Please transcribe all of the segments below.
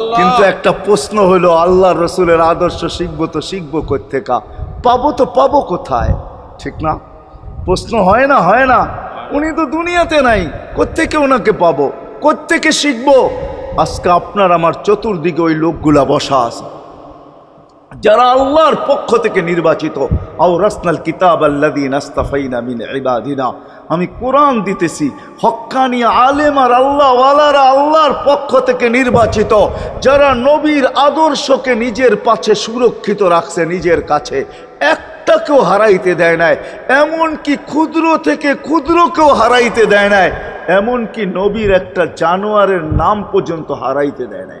কিন্তু একটা প্রশ্ন হলো আল্লাহ রসুলের আদর্শ শিখব তো শিখব কোথেকা পাবো তো পাবো কোথায়? ঠিক না? প্রশ্ন হয় না হয় না। উনি তো দুনিয়াতে নাই কোথেকে ওনাকে পাবো? কোথেকে শিখব? আজকে আপনার আমার চতুর্দিকে ওই লোকগুলা বসা আছে। যারা আল্লাহর পক্ষ থেকে নির্বাচিত, আও রাসনাল কিতাব আল্লাদিন আস্তাফাইনা মিন ইবাদিনা। আমি কোরআন দিতেছি, হক্কানি আলেম আর আল্লাহ ওয়ালারা আল্লাহর পক্ষ থেকে নির্বাচিত, যারা নবীর আদর্শকে নিজের পাশে সুরক্ষিত রাখছে নিজের কাছে, একটাকেও হারাইতে দেয় নাই, এমনকি ক্ষুদ্র থেকে ক্ষুদ্রকেও হারাইতে দেয় নাই, এমনকি নবীর একটা জানোয়ারের নাম পর্যন্ত হারাইতে দেয় নাই।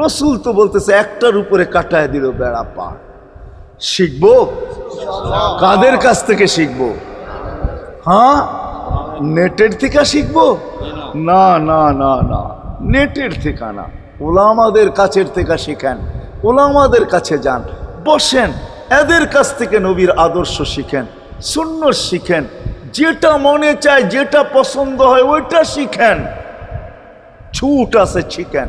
রসুল তো বলতেছে, একটার উপরে কাটায় দিল বেড়া পা শিখব? কাদের কাছ থেকে শিখব? হ্যাঁ? নেটের থেকে শিখব? না না না না, নেটের থেকে না। ওলামাদের কাছের থেকে শিখেন, ওলামাদের কাছে যান, বসেন, এদের কাছ থেকে নবীর আদর্শ শিখেন শূন্য শিখেন, যেটা মনে চায়, যেটা পছন্দ হয়, ওইটা শিখেন। ছুট আছে, শিখেন।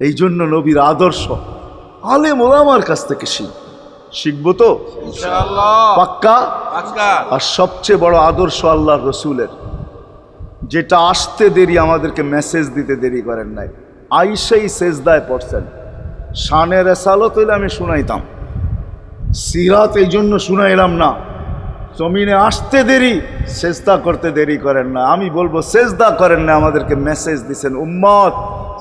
এই জন্য নবীর আদর্শ আলে মোলামার কাছ থেকে শিখ। শিখব তো? পাক্কা? আর সবচেয়ে বড় আদর্শ আল্লাহ রসুলের যেটা আসতে দেরি আমাদেরকে মেসেজ দিতে দেরি করেন নাই। আইসাই সেজদায় পড়ছেন। শানের এসালত হইলে আমি শুনাইতাম। সিরাত এই জন্য শুনাইলাম না। জমিনে আসতে দেরি সেজদা করতে দেরি করেন না। আমি বলব সেজদা করেন না আমাদেরকে মেসেজ দিছেন। উম্মত!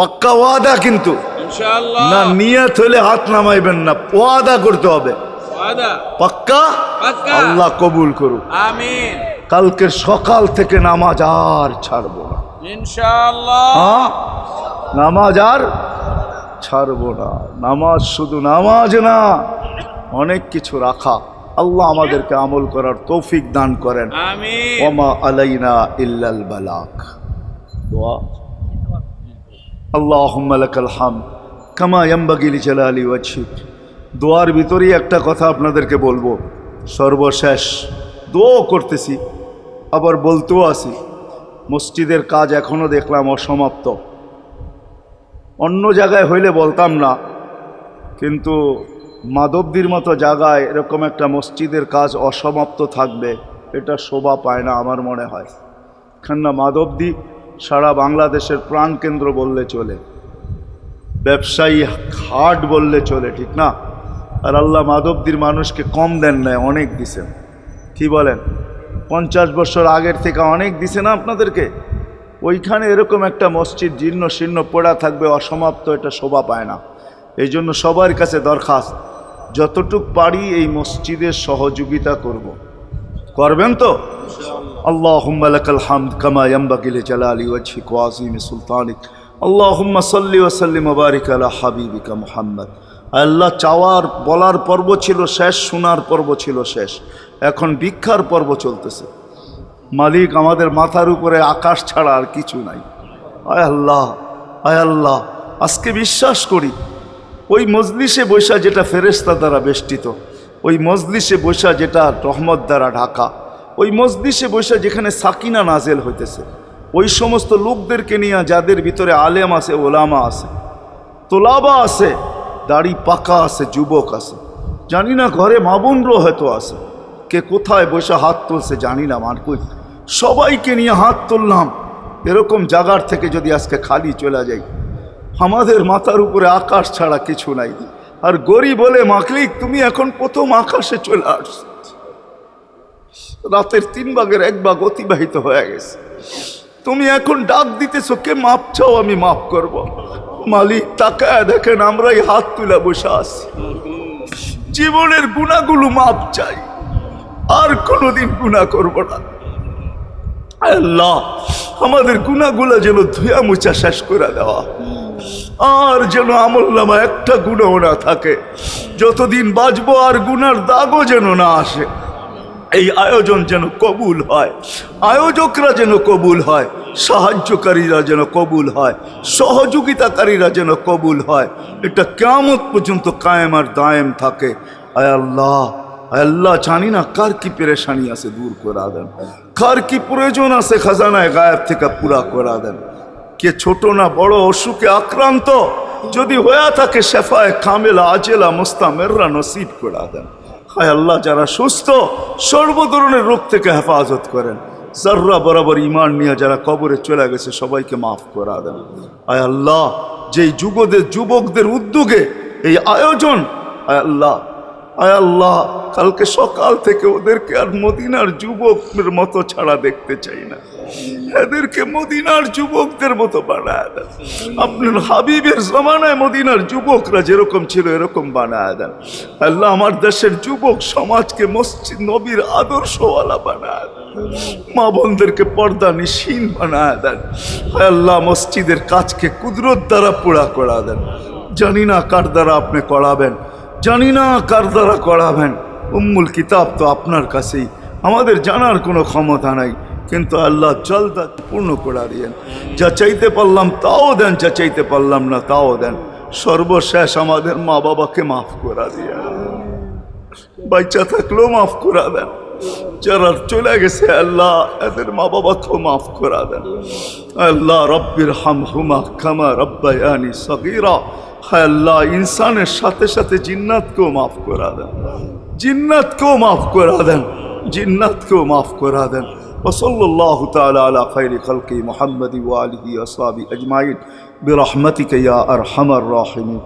পাক্কা ওয়াদা কিন্তু। না নিয়ত হলে হাত নামাইবেন না ওয়াদা করতে হবে। পাক্কা? আল্লাহ কবুল করুক। আমিন। কালকের সকাল থেকে নামাজ আর ছাড়বো না। ইনশাআল্লাহ। হ্যাঁ? নামাজ আর ছাড়বো না। নামাজ শুধু নামাজ না অনেক কিছু রাখা। আল্লাহ আমাদেরকে আমল করার তৌফিক দান করেন। আমিন। ওমা আলাইনা ইল্লাল বালাক। দোয়া। আল্লাহুম্মা কামা ইয়ানবাগি লিজালালি ওয়াজহিক দোয়ার ভিতরেই একটা কথা আপনাদেরকে বলব। সর্বশেষ দোয়াও করতেছি, আবার বলতেও আসি। মসজিদের কাজ এখনও দেখলাম অসমাপ্ত। অন্য জায়গায় হইলে বলতাম না, কিন্তু মাধবদীর মতো জায়গায় এরকম একটা মসজিদের কাজ অসমাপ্ত থাকবে, এটা শোভা পায় না আমার মনে হয়। কেননা মাধবদী সারা বাংলাদেশের প্রাণকেন্দ্র বললে চলে। ব্যবসায়ী হাট বললে চলে, ঠিক না? আর আল্লাহ মাধবদীর মানুষকে কম দেন নাই, অনেক দিছেন। কি বলেন? পঞ্চাশ বছর আগের থেকে অনেক দিছে না আপনাদেরকে? ওইখানে এরকম একটা মসজিদ, জীর্ণ শীর্ণ পড়া থাকবে, অসমাপ্ত, এটা শোভা পায় না। এই জন্য সবার কাছে দরখাস্ত, যতটুক পারি এই মসজিদের সহযোগিতা করব। করবেন তো? اللهم لك الحمد كما ينبغي لجلال وجهك وعظيم سلطانك اللهم صل وسلم وبارك على حبيبك محمد আল্লাহ চাওয়ার বলার পর্ব ছিল শেষ শোনার পর্ব ছিল শেষ এখন ভিক্ষার পর্ব চলতেছে মালিক আমাদের মাথার উপরে আকাশ ছাড়া আর কিছু নাই আয় আল্লাহ আয় আল্লাহ আজকে বিশ্বাস করি ওই মজলিসে বৈশা যেটা ফেরেস্তা দ্বারা বেষ্টিত ওই মজলিসে বৈশা যেটা রহমত দ্বারা ঢাকা ওই মজলিসে বসে যেখানে সাকিনা নাজেল হইতেছে, ওই সমস্ত লোকদেরকে নিয়ে যাদের ভিতরে আলেম আছে, ওলামা আছে, তোলাবা আছে, দাড়ি পাকা আছে, যুবক আছে, জানি না ঘরে মাবুনরও হয়তো আছে, কে কোথায় বসে হাত তুলছে জানি না মারকুই সবাইকে নিয়ে হাত তুললাম, এরকম জাগার থেকে যদি আজকে খালি চলে যাই, আমাদের মাথার উপরে আকাশ ছাড়া কিছু নাই। আর গরিব বলে মাকলিক, তুমি এখন প্রথম আকাশে চলে আসছো। রাতের তিন ভাগের এক ভাগ অতিবাহিত হয়ে গেছে। তুমি এখন ডাক দিতেছো, কে মাপ চাও, আমি মাফ করব। মালিক, তাকায় দেখেন আমরাই হাত তুলে বসে আছি। জীবনের গুণাগুলো মাপ চাই। আর কোনোদিন গুণা করব না। আল্লাহ, আমাদের গুণাগুলো যেন ধুয়া মুছা শেষ করে দেওয়া। আর যেন আমল নামা একটা গুণও না থাকে। যতদিন বাঁচবো আর গুনার দাগও যেন না আসে। এই আয়োজন যেন কবুল হয়। আয়োজকরা যেন কবুল হয়, সাহায্যকারীরা যেন কবুল হয়, সহযোগিতাকারীরা যেন কবুল হয়। এটা কেমন পর্যন্ত কায়েম আর দায়েম থাকে। আয় আল্লাহ আল্লাহ, জানি না কার কি পেরেশানি আছে দূর করা দেন। কার কি প্রয়োজন আছে খাজানায় গায়েব থেকে পুরা করা দেন। কে ছোট না বড়, অসুখে আক্রান্ত, যদি হয়ে থাকে শেফায় কামেলা, আজেলা, মোস্তামেররা নসিব করা দেন। হায় আল্লাহ, যারা সুস্থ সর্ব ধরনের রোগ থেকে হেফাজত করেন। জাররা বরাবর ইমান নিয়ে যারা কবরে চলে গেছে, সবাইকে মাফ করা দেন। আয় আল্লাহ, যেই যুগদের যুবকদের উদ্যোগে এই আয়োজন আয় আল্লাহ আয় আল্লাহ, কালকে সকাল থেকে ওদেরকে আর মদিনার যুবকের মতো ছাড়া দেখতে চাই না। এদেরকে মদিনার যুবকদের মতো বানায় দেন। আপনার হাবিবের জমানায় মদিনার যুবকরা যেরকম ছিল, এরকম বানায় দেন। আল্লাহ আমার দেশের যুবক সমাজকে মসজিদ, নবীর আদর্শওয়ালা বানায় দেন। মা বোনদেরকে পর্দা নিশীন বানায় দেন। আল্লাহ, মসজিদের কাজকে কুদরত দ্বারা পোড়া করা দেন। জানি না কার দ্বারা আপনি করাবেন। জানি না কার দ্বারা করাবেন। উম্মুল কিতাব তো আপনার কাছেই। আমাদের জানার কোনো ক্ষমতা নাই। কিন্তু আল্লাহ জলদা পূর্ণ করে দিয়েন। যা চাইতে পারলাম তাও দেন, যা চাইতে পারলাম না তাও দেন। সর্বশেষ আমাদের মা বাবাকে মাফ করা দিয়ে বাচ্চা থাকলেও মাফ করা দেন। যারা চলে গেছে, আল্লাহ এদের মা বাবাকেও মাফ করা দেন। আল্লাহ রব্বির হাম হুমা খামা রব্বায়ানি সগিরা। হায় আল্লাহ ইনসানের সাথে সাথে জিন্নাতকেও মাফ করা দেন জিন্নাতকেও মাফ করা দেন জিন্নাতকেও মাফ করা দেন وصلى الله تعالى على خير خلقه محمد وآله وأصحابه أجمعين برحمتك يا أرحم الراحمين